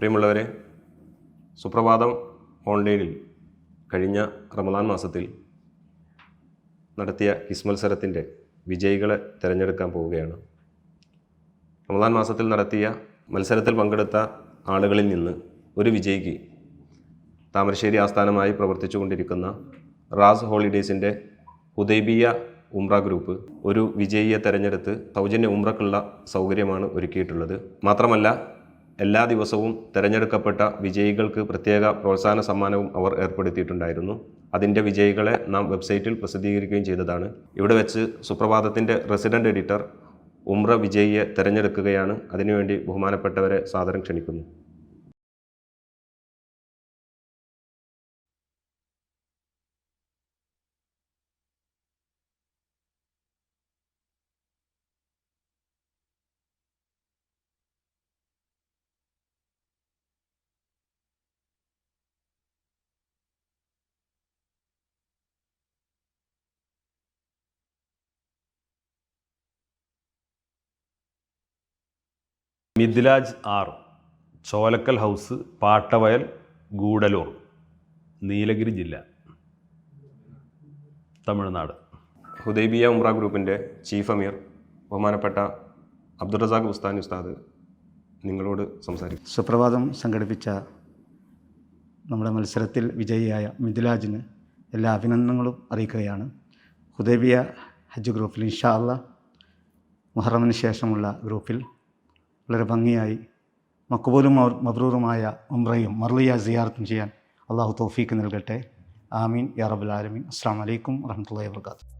പ്രിയമുള്ളവരെ സുപ്രഭാതം ഓൺലൈനിൽ കഴിഞ്ഞ റമദാൻ മാസത്തിൽ നടത്തിയ കിസ് മത്സരത്തിന്റെ വിജയികളെ തിരഞ്ഞെടുക്കാൻ പോവുകയാണ്. റമദാൻ മാസത്തിൽ നടത്തിയ മത്സരത്തിൽ പങ്കെടുത്ത ആളുകളിൽ നിന്ന് ഒരു വിജയിക്ക് താമരശ്ശേരി ആസ്ഥാനമായി പ്രവർത്തിച്ചു കൊണ്ടിരിക്കുന്ന റാസ് ഹോളിഡേയ്സിന്റെ ഹുദൈബിയ ഉംറ ഗ്രൂപ്പ് ഒരു വിജയിയെ തെരഞ്ഞെടുത്ത് സൗജന്യ ഉംറക്കുള്ള സൗകര്യമാണ് ഒരുക്കിയിട്ടുള്ളത്. മാത്രമല്ല എല്ലാ ദിവസവും തിരഞ്ഞെടുക്കപ്പെട്ട വിജയികൾക്ക് പ്രത്യേക പ്രോത്സാഹന സമ്മാനവും അവർ ഏർപ്പെടുത്തിയിട്ടുണ്ടായിരുന്നു. അതിന്റെ വിജയികളെ നാം വെബ്സൈറ്റിൽ പ്രസിദ്ധീകരിക്കുകയും ചെയ്തതാണ്. ഇവിടെ വെച്ച് സുപ്രഭാതത്തിന്റെ റെസിഡന്റ് എഡിറ്റർ ഉമ്ര വിജയിയെ തിരഞ്ഞെടുക്കുകയാണ്. അതിനുവേണ്ടി ബഹുമാനപ്പെട്ടവരെ സാദരം ക്ഷണിക്കുന്നു. മിഥിലാജ് ആർ ചോലക്കൽ ഹൗസ് പാട്ടവയൽ ഗൂഡലൂർ നീലഗിരി ജില്ല തമിഴ്നാട്. ഹുദൈബിയ ഉംറ ഗ്രൂപ്പിന്റെ ചീഫ് അമീർ ബഹുമാനപ്പെട്ട അബ്ദുൾ റസാഖ് ഉസ്താൻ ഉസ്താദ് നിങ്ങളോട് സംസാരിക്കും. സുപ്രഭാതം സംഘടിപ്പിച്ച നമ്മുടെ മത്സരത്തിൽ വിജയിയായ മിഥിലാജിന് എല്ലാ അഭിനന്ദനങ്ങളും അറിയിക്കുകയാണ്. ഹുദൈബിയ ഹജ്ജ് ഗ്രൂപ്പിൽ ഇൻഷാ അള്ളാഹ് മുഹറമിന് ശേഷമുള്ള ഗ്രൂപ്പിൽ വളരെ ഭംഗിയായി മക്കബൂലും മബ്രൂറുമായ ഉംറയും മർലിയ സിയാർത്തും ചെയ്യാൻ അള്ളാഹു തോഫീക്ക് നൽകട്ടെ. ആമീൻ. യാ റബുൽ ആലമീൻ. അസ്സാം വലൈക്കും വറഹമുല്ലാ വാബർക്കാത്തു